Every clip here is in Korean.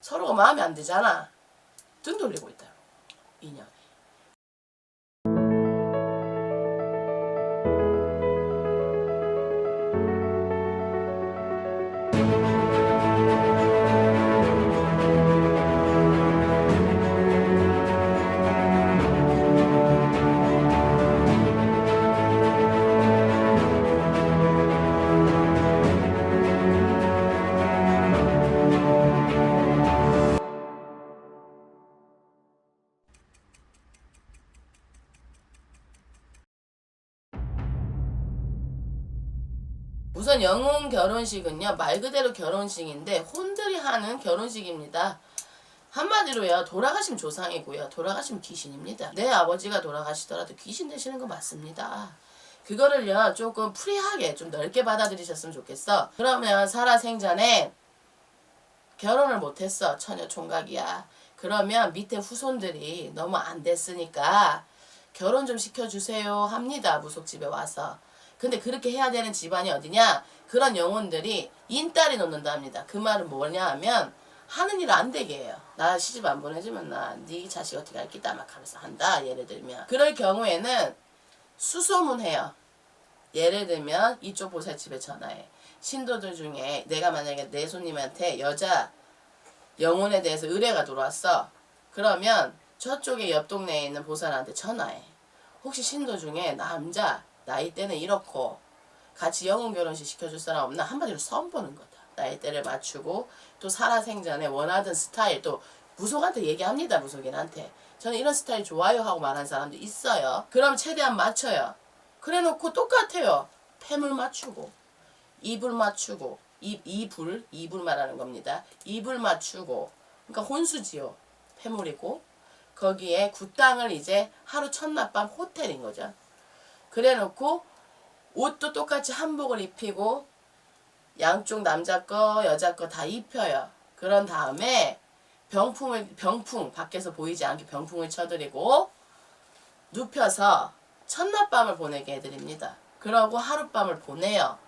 서로가 마음에 안 들잖아. 등 돌리고 있다. 인연. 우선 영혼 결혼식은요 말 그대로 결혼식인데 혼들이 하는 결혼식입니다. 한마디로요 돌아가시면 조상이고요 돌아가시면 귀신입니다. 내 아버지가 돌아가시더라도 귀신 되시는 거 맞습니다. 그거를요 조금 프리하게 좀 넓게 받아들이셨으면 좋겠어. 그러면 살아생전에 결혼을 못했어 처녀 총각이야. 그러면 밑에 후손들이 너무 안 됐으니까 결혼 좀 시켜주세요 합니다 무속집에 와서. 근데 그렇게 해야 되는 집안이 어디냐? 그런 영혼들이 인딸이 놓는다 합니다. 그 말은 뭐냐 하면 하는 일 안 되게 해요. 나 시집 안 보내주면 나 네 자식 어떻게 할기 따막 하면서 한다. 예를 들면. 그럴 경우에는 수소문해요. 예를 들면 이쪽 보살집에 전화해. 신도들 중에 내가 만약에 내 손님한테 여자 영혼에 대해서 의뢰가 들어왔어. 그러면 저쪽에 옆 동네에 있는 보살한테 전화해. 혹시 신도 중에 남자 나이대는 이렇고 같이 영혼 결혼식 시켜줄 사람 없나 한마디로 선보는 거다. 나이대를 맞추고 또 살아생전에 원하던 스타일 또 무속한테 얘기합니다. 무속인한테. 저는 이런 스타일 좋아요 하고 말한 사람도 있어요. 그럼 최대한 맞춰요. 그래 놓고 똑같아요. 팸을 맞추고 입을 맞추고 입 이불 이불 말하는 겁니다. 입을 맞추고 그러니까 혼수지요. 폐물이고 거기에 굿땅을 이제 하루 첫낮 밤 호텔인 거죠. 그래 놓고 옷도 똑같이 한복을 입히고 양쪽 남자 거 여자 거 다 입혀요. 그런 다음에 병풍을 병풍 밖에서 보이지 않게 병풍을 쳐드리고 눕혀서 첫낮 밤을 보내게 해드립니다. 그러고 하룻밤을 보내요.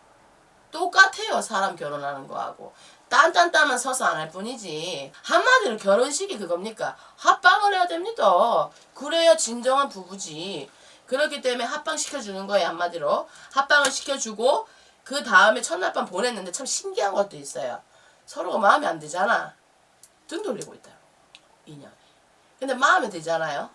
똑같아요 사람 결혼하는 거하고 딴딴딴만 서서 안 할 뿐이지 한마디로 결혼식이 그겁니까 합방을 해야 됩니다 그래야 진정한 부부지 그렇기 때문에 합방 시켜주는 거예요 한마디로. 합방을 시켜주고 그 다음에 첫날 밤 보냈는데 참 신기한 것도 있어요. 서로가 마음에 안 들잖아. 등 돌리고 있다 인연 근데 마음에 들잖아요.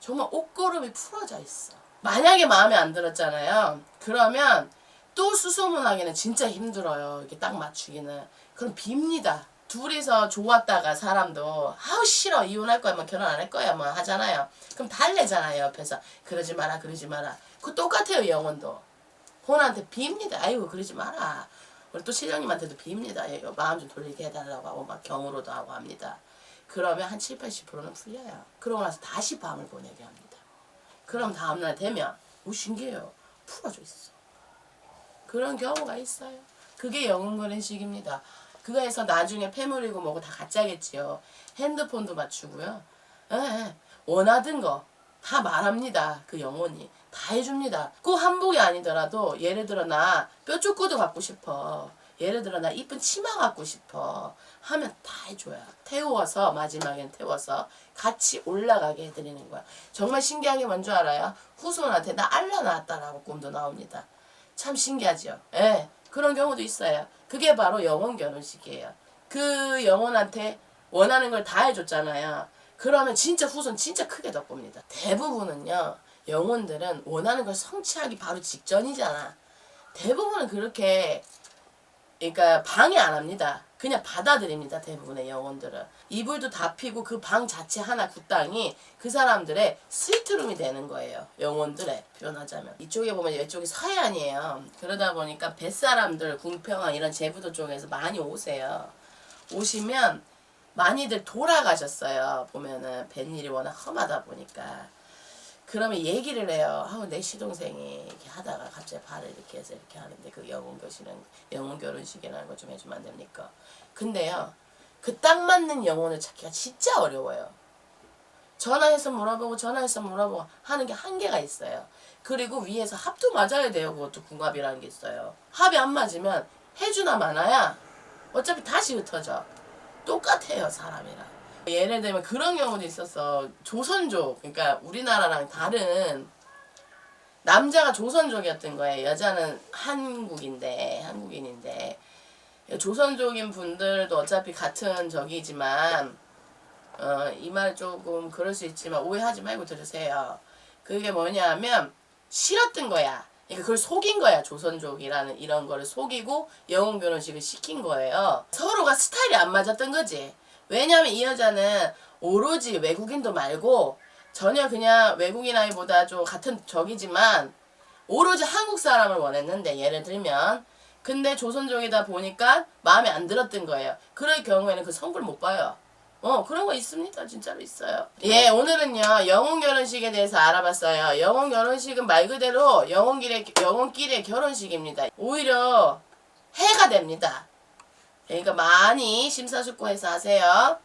정말 옷걸음이 풀어져 있어. 만약에 마음에 안 들었잖아요. 그러면 또 수소문하기는 진짜 힘들어요. 이렇게 딱 맞추기는. 그럼 빕니다. 둘이서 좋았다가 사람도 아우 싫어 이혼할 거야 뭐 결혼 안 할 거야 뭐 하잖아요. 그럼 달래잖아요 옆에서 그러지 마라 그러지 마라. 그 똑같아요 영혼도. 혼한테 빕니다. 아이고 그러지 마라. 우리 또 실장님한테도 빕니다. 예, 마음 좀 돌리게 해달라고 하고 막 경으로도 하고 합니다. 그러면 한 7, 80%는 풀려요. 그러고 나서 다시 밤을 보내게 합니다. 그럼 다음날 되면 오 신기해요. 풀어져 있어. 그런 경우가 있어요. 그게 영웅거래식입니다. 그거에서 나중에 패물이고 뭐고 다 가짜겠지요. 핸드폰도 맞추고요. 예, 예. 원하던 거 다 말합니다. 그 영혼이 다 해줍니다. 꼭 한복이 아니더라도 예를 들어 나 뼈조꼬도 갖고 싶어. 예를 들어 나 이쁜 치마 갖고 싶어 하면 다 해줘요. 태워서 마지막엔 태워서 같이 올라가게 해드리는 거야. 정말 신기한 게 뭔지 알아요? 후손한테 나 알라 나왔다라고 꿈도 나옵니다. 참 신기하죠. 예. 그런 경우도 있어요. 그게 바로 영혼 결혼식이에요. 그 영혼한테 원하는 걸 다 해줬잖아요. 그러면 진짜 후손 진짜 크게 덕봅니다. 대부분은요, 영혼들은 원하는 걸 성취하기 바로 직전이잖아. 대부분은 그렇게, 그러니까 방해 안 합니다. 그냥 받아들입니다. 대부분의 영혼들은. 이불도 다 피고 그 방 자체 하나 굿땅이 그 사람들의 스위트룸이 되는 거예요. 영혼들의 표현하자면. 이쪽에 보면 이쪽이 서해안이에요. 그러다 보니까 뱃사람들, 궁평항 이런 제부도 쪽에서 많이 오세요. 오시면 많이들 돌아가셨어요. 보면은 뱃일이 워낙 험하다 보니까. 그러면 얘기를 해요. 아우 내 시동생이 이렇게 하다가 갑자기 발을 이렇게 해서 이렇게 하는데 그 영혼 교실은 영혼 결혼식이라는 거 좀 해주면 안 됩니까? 근데요 그 딱 맞는 영혼을 찾기가 진짜 어려워요. 전화해서 물어보고 전화해서 물어보고 하는 게 한계가 있어요. 그리고 위에서 합도 맞아야 돼요. 그것도 궁합이라는 게 있어요. 합이 안 맞으면 해주나 마나야 어차피 다시 흩어져. 똑같아요 사람이랑. 예를 들면 그런 경우도 있었어. 조선족, 그러니까 우리나라랑 다른 남자가 조선족이었던 거예요. 여자는 한국인데 한국인인데 조선족인 분들도 어차피 같은 적이지만 어, 이 말 조금 그럴 수 있지만 오해하지 말고 들으세요. 그게 뭐냐면 싫었던 거야. 그러니까 그걸 속인 거야. 조선족이라는 이런 거를 속이고 영혼 결혼식을 시킨 거예요. 서로가 스타일이 안 맞았던 거지. 왜냐면 이 여자는 오로지 외국인도 말고 전혀 그냥 외국인 아이보다 좀 같은 적이지만 오로지 한국 사람을 원했는데 예를 들면 근데 조선족이다 보니까 마음에 안 들었던 거예요. 그럴 경우에는 그 성불 못 봐요. 어 그런 거 있습니다. 진짜로 있어요. 예 오늘은요 영혼 결혼식에 대해서 알아봤어요. 영혼 결혼식은 말 그대로 영혼길의 영혼길의 결혼식입니다. 오히려 해가 됩니다. 그러니까 많이 심사숙고해서 하세요.